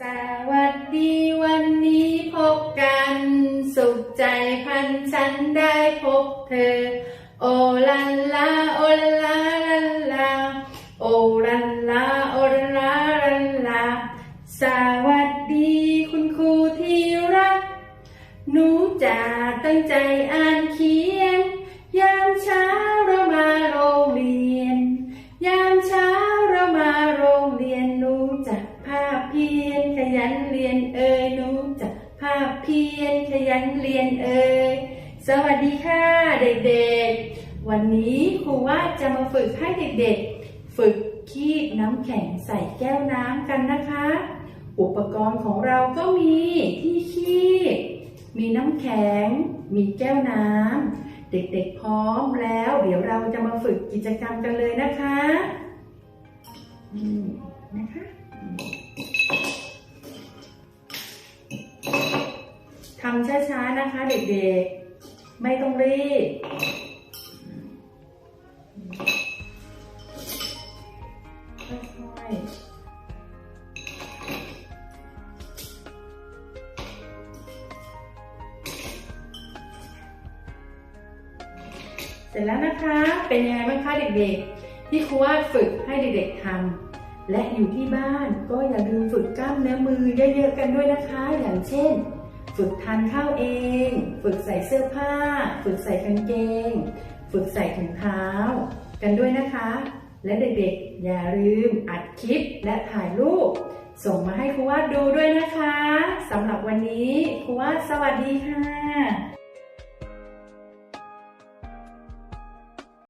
สวัสดีวันนี้พบกัน สุขใจพันฉันได้พบเธอ โอลันลาโอลันลาลันลาโอลันลาโอลันลาลันลาสวัสดีคุณครูที่รัก หนูจะตั้งใจอ่านเขีย ภาพเพียนขยันเรียนเอ่ยสวัสดีค่ะเด็กๆ วันนี้ครูว่าจะมาฝึกให้เด็กๆ ฝึกคีบน้ำแข็งใส่แก้วน้ำกันนะคะ อุปกรณ์ของเราก็มีที่คีบ มีน้ำแข็ง มีแก้วน้ำ เด็กๆพร้อมแล้ว เดี๋ยวเราจะมาฝึกกิจกรรมกันเลยนะคะนี่นะคะ ช้าๆนะคะ เด็กๆ ไม่ต้องรีบ ค่อยๆเสร็จแล้วนะคะ เป็นยังไงบ้างคะเด็กๆ ที่ครูวาฝึกให้เด็กๆทำและอยู่ที่บ้านก็อย่าลืมฝึกกล้ามเนื้อมือเยอะๆกันด้วยนะคะ อย่างเช่น ฝึกทานข้าวเอง ฝึกใส่เสื้อผ้า ฝึกใส่กางเกง ฝึกใส่ถุงเท้า กันด้วยนะคะ และเด็กๆ อย่าลืมอัดคลิปและถ่ายรูป ส่งมาให้ครูวาดดูด้วยนะคะสำหรับวันนี้ครูวาดสวัสดีค่ะ